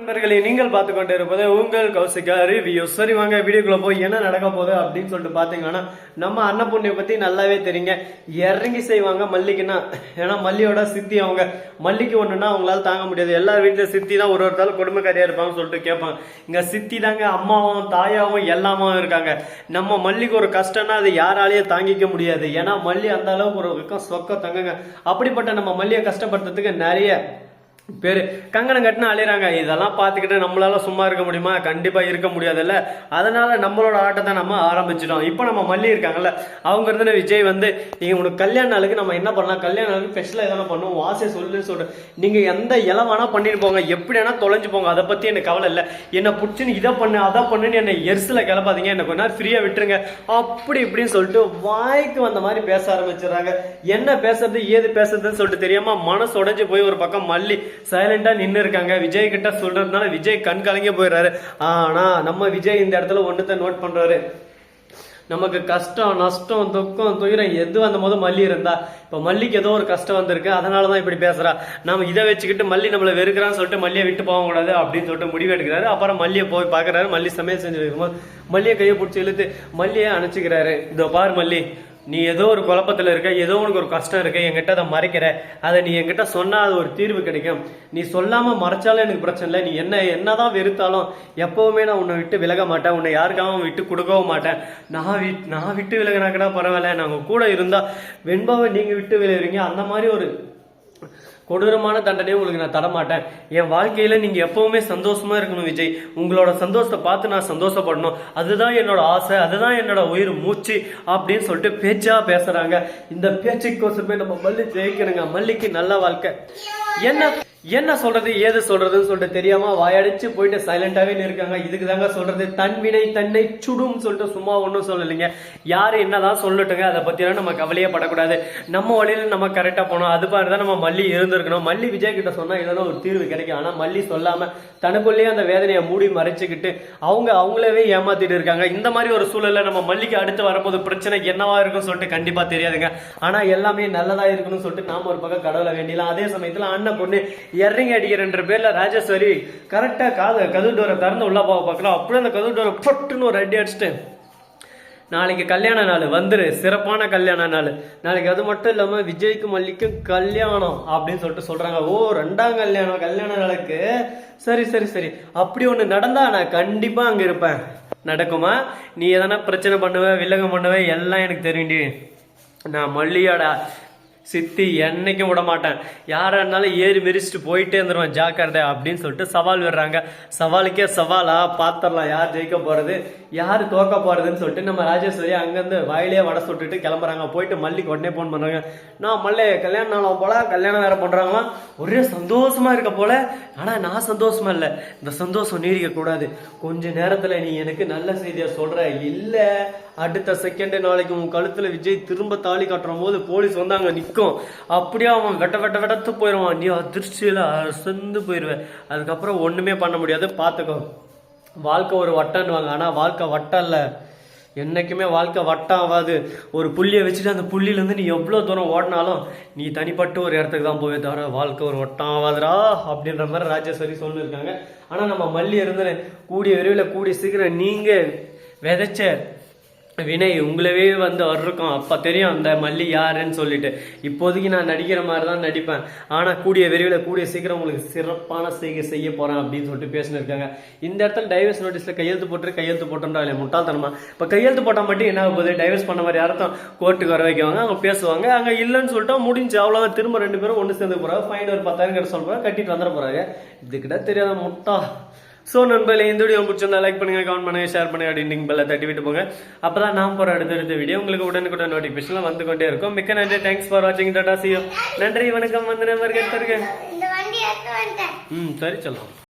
நண்பர்களே நீங்கள் பார்த்து கொண்டு இருப்பது உங்கள் கௌசிகா ரிவ்யூ சரி வாங்க வீடியோக்குள்ள போய் என்ன நடக்க போகுது அப்படின்னு சொல்லிட்டு பாத்தீங்கன்னா நம்ம அன்னபூர்ணியை பத்தி நல்லாவே தெரியுங்க. இறங்கி செய்வாங்க மல்லிக்குன்னா ஏன்னா மல்லியோட சித்தி அவங்க. மல்லிக்கு ஒண்ணுன்னா அவங்களால தாங்க முடியாது. எல்லா வீட்டுல சித்தி தான் ஒரு ஒருத்தாலும் குடும்பக்காரியா இருப்பாங்கன்னு சொல்லிட்டு கேட்பாங்க. இங்க சித்தி தாங்க அம்மாவும் தாயாவும் எல்லாமும் இருக்காங்க. நம்ம மல்லிக்கு ஒரு கஷ்டம்னா அது யாராலேயே தாங்கிக்க முடியாது. ஏன்னா மல்லி அந்த அளவுக்கு ஒரு வெக்கம் சொக்க தங்குங்க. அப்படிப்பட்ட நம்ம மல்லியை கஷ்டப்படுத்துறதுக்கு நிறைய பேர் கங்கணம் கட்டினா அழிகிறாங்க இதெல்லாம் பார்த்துக்கிட்டு நம்மளால சும்மா இருக்க முடியுமா? கண்டிப்பாக இருக்க முடியாதுல்ல. அதனால நம்மளோட ஆட்டத்தை நம்ம ஆரம்பிச்சிட்டோம். இப்போ நம்ம மல்லி இருக்காங்கல்ல அவங்க இருந்த விஜய் வந்து நீங்கள் உனக்கு கல்யாண நாளுக்கு நம்ம என்ன பண்ணலாம்? கல்யாண நாளுக்கு ஸ்பெஷலாக எதனா பண்ணுவோம் வாசை சொல்லு சொல்கிறேன் நீங்கள் எந்த இலம் பண்ணிட்டு போங்க. எப்படி வேணால் தொலைஞ்சு போங்க. அதை பற்றி எனக்கு கவலை இல்லை. என்னை பிடிச்சின்னு இதை பண்ணு அதை பண்ணுன்னு என்னை எரிசில் கிளப்பாதீங்க. என்ன கொஞ்ச நேரம் விட்டுருங்க. அப்படி இப்படின்னு சொல்லிட்டு வாய்க்கு வந்த மாதிரி பேச ஆரம்பிச்சிடுறாங்க. என்ன பேசுறது ஏது பேசுறதுன்னு சொல்லிட்டு தெரியாமல் மனசு உடஞ்சி போய் ஒரு பக்கம் மல்லி சைலண்டா நின்று இருக்காங்க. விஜய் கிட்ட சொல்றதுனால விஜய் கண் கலங்கி போயிடுறாரு. ஆனா நம்ம விஜய் இந்த இடத்துல ஒண்ணுத்த நோட் பண்றாரு. நமக்கு கஷ்டம் நஷ்டம் துக்கம் துயரம் எது வந்த போது மல்லி இருந்தா இப்ப மல்லிக்கு ஏதோ ஒரு கஷ்டம் வந்திருக்கு. அதனாலதான் இப்படி பேசுறா. நம்ம இதை வச்சுக்கிட்டு மல்லி நம்மளை வெறுக்கிறான்னு சொல்லிட்டு மல்லியை விட்டு போகக்கூடாது அப்படின்னு சொல்லிட்டு முடிவு எடுக்கிறாரு. அப்புறம் மல்லியை போய் பாக்குறாரு. மல்லி சமையல் செஞ்சு வைக்கும்போது மல்லியை கையை பிடிச்சி இழுத்து மல்லியை அணைச்சிக்கிறாரு. இதோ பார் மல்லி. நீ ஏதோ ஒரு குழப்பத்தில் இருக்க ஏதோ உனக்கு ஒரு கஷ்டம் இருக்கு என்கிட்ட அதை மறைக்கிற. அதை நீ என்கிட்ட சொன்னால் அது ஒரு தீர்வு கிடைக்கும். நீ சொல்லாமல் மறைச்சாலும் எனக்கு பிரச்சனை இல்லை. நீ என்ன என்னதான் வெறுத்தாலும் எப்போவுமே நான் உன்னை விட்டு விலக மாட்டேன். உன்னை யாருக்காகவும் விட்டு கொடுக்கவும் மாட்டேன். நான் விட் நான் விட்டு விலகினா கூட பரவாயில்ல நாங்கள் கூட இருந்தால் வெண்பாவை நீங்கள் விட்டு விலகுறீங்க. அந்த மாதிரி ஒரு கொடூரமான தண்டனையை உங்களுக்கு நான் தரமாட்டேன். என் வாழ்க்கையில் நீங்கள் எப்பவுமே சந்தோஷமாக இருக்கணும் விஜய். உங்களோட சந்தோஷத்தை பார்த்து நான் சந்தோஷப்படணும். அதுதான் என்னோட ஆசை அதுதான் என்னோட உயிர் மூச்சு அப்படின்னு சொல்லிட்டு பேச்சாக பேசுகிறாங்க இந்த பேச்சுக்கோசமே நம்ம மல்லி ஜெயிக்கணுங்க. மல்லிக்கு நல்ல வாழ்க்கை. என்ன என்ன சொல்றது ஏது சொல்றதுன்னு சொல்லிட்டு தெரியாம வாயடிச்சு போயிட்டு சைலண்டாவே இருக்காங்க இதுக்கு தாங்க சொல்றது தன்வினை தன்னை சுடும் சொல்லிட்டு சும்மா ஒன்றும் சொல்லலைங்க. யாரு என்னதான் சொல்லட்டுங்க அதை பத்தியெல்லாம் நம்ம கவலையே படக்கூடாது. நம்ம வழியில நம்ம கரெக்டா போனோம். அது மாதிரி தான் நம்ம மல்லி இருந்திருக்கணும். மல்லி விஜய் கிட்ட சொன்னா இதெல்லாம் ஒரு தீர்வு கிடைக்கும். ஆனா மல்லி சொல்லாம தனக்குள்ளேயே அந்த வேதனையை மூடி மறைச்சுக்கிட்டு அவங்க அவங்களவே ஏமாத்திட்டு இருக்காங்க. இந்த மாதிரி ஒரு சூழல்ல நம்ம மல்லிக்கு அடுத்து வரும்போது பிரச்சனை என்னவா இருக்கும்னு சொல்லிட்டு கண்டிப்பா தெரியாதுங்க. ஆனா எல்லாமே நல்லதா இருக்கணும்னு சொல்லிட்டு நாம ஒரு பக்கம் கடவுளை வேண்டியலாம் அதே சமயத்துல அண்ணன் பொண்ணு இறங்கி அடிக்கிறன்ற பேர்ல ராஜேஸ்வரி கரெக்டா காது கதவு டோரை திறந்து உள்ள போக பார்க்கலாம் அப்படியே அந்த கதவு டோரை பொட்டுன்னு ஒரு அடி அடிச்சுட்டு நாளைக்கு கல்யாண நாள் வந்துரு சிறப்பான கல்யாண நாள். நாளைக்கு அது மட்டும் இல்லாம விஜய்க்கு மல்லிக்கும் கல்யாணம் அப்படின்னு சொல்லிட்டு சொல்றாங்க. ஓ ரெண்டாம் கல்யாணம் கல்யாண நாளுக்கு? சரி சரி சரி. அப்படி ஒண்ணு நடந்தா நான் கண்டிப்பா அங்க இருப்பேன். நடக்குமா? நீ எதனா பிரச்சனை பண்ணுவ வில்லகம் பண்ணுவ எல்லாம் எனக்கு தெரியும்டி நான் மல்லியோட சித்தி என்னைக்கும் விட மாட்டேன் யாரா இருந்தாலும் ஏறி மிரிச்சிட்டு போயிட்டே இருந்துருவேன் ஜாக்கிரதை அப்படின்னு சொல்லிட்டு சவால் விடுறாங்க. சவாலுக்கே சவாலா பாத்திரலாம் யார் ஜெயிக்க போறது யார் தோக்க போறதுன்னு சொல்லிட்டு நம்ம ராஜேஸ்வரி அங்கேருந்து வாயிலே வடை சுட்டுட்டு கிளம்புறாங்க. போயிட்டு மல்லிக்கு உடனே ஃபோன் பண்றாங்க நான் மல்லே கல்யாணம் நாளும் போல கல்யாணம் வேற பண்ணுறாங்களாம் ஒரே சந்தோஷமா இருக்க போல. ஆனா நான் சந்தோஷமா இல்ல. இந்த சந்தோஷம் நீடிக்க கூடாது. கொஞ்ச நேரத்துல நீ எனக்கு நல்ல செய்தியை சொல்ற. இல்ல அடுத்த செகண்ட் நாளைக்கு உன் கழுத்துல விஜய் திரும்ப தாலி கட்டுற போது போலீஸ் வந்து நீ இருக்கும். அப்படியே அவன் வெட்ட வெட்ட வெட்டத்து போயிடுவான் நீ அதிர்ச்சியில் அசந்து போயிடுவேன் அதுக்கப்புறம் ஒன்றுமே பண்ண முடியாது. பார்த்துக்கோ வாழ்க்கை ஒரு வட்டன்னுவாங்க. ஆனால் வாழ்க்கை வட்டம் இல்லை. என்றைக்குமே வாழ்க்கை வட்டம் ஆகாது. ஒரு புள்ளியை வச்சுட்டு அந்த புள்ளியிலேருந்து நீ எவ்வளோ தூரம் ஓடினாலும் நீ தனிப்பட்டு ஒரு இடத்துக்கு தான் போவே தவிர வாழ்க்கை ஒரு வட்டம் ஆகாதுரா அப்படின்ற மாதிரி ராஜேஸ்வரி சொல்லியிருக்காங்க. ஆனால் நம்ம மல்லி இருந்து கூடிய விரைவில் கூடிய சீக்கிரம் நீங்கள் விதைச்ச வினய் உங்களவே வந்து வர்றோம் அப்போ தெரியும் அந்த மல்லி யாருன்னு சொல்லிட்டு. இப்போதைக்கு நான் நடிக்கிற மாதிரி தான் நடிப்பேன். ஆனால் கூடிய விரைவில் கூடிய சீக்கிரம் உங்களுக்கு சிறப்பான செய்கை செய்ய போகிறேன் அப்படின்னு சொல்லிட்டு பேசினிருக்காங்க. இந்த இடத்துல டைவர்ஸ் நோட்டீஸில் கையெழுத்து போட்டு கையெழுத்து போட்டோம்டா இல்லையா? முட்டாள்தனமா? இப்போ கையெழுத்து போட்டால் மட்டும் என்ன போகுது? டைவர்ஸ் பண்ண மாதிரி யார்த்தும் கோர்ட்டுக்கு வர வைக்குவாங்க அவங்க பேசுவாங்க. அங்கே இல்லைன்னு சொல்லிட்டா முடிஞ்சு அவ்வளோதான் திரும்ப ரெண்டு பேரும் ஒன்று சேர்ந்து போகிறாங்க ஃபைன் ஒரு பத்தாயிரம் கிட்ட சொல்கிறாங்க கட்டிட்டு வந்துட போகிறாங்க இதுக்கிட்ட தெரியாத முட்டா. ஸோ நண்பர்களே இந்த வீடியோ பிடிச்சிருந்தா லைக் பண்ணுங்க கமெண்ட் பண்ணுங்க ஷேர் பண்ணுங்க அப்படின்னு பெல்ல தட்டி விட்டு போங்க. அப்பதான் நான் போற அடுத்தடுத்த வீடியோ உங்களுக்கு உடனுக்குடன் நோட்டிஃபிகேஷன் வந்து கொண்டே இருக்கும். மிக்க நன்றி. தேங்க்ஸ் ஃபார் வாட்சிங் டாடா சியோ நன்றி வணக்கம். வந்து நம்பர் கேட்டிருக்கேன் ம் சரி சொல்லலாம்.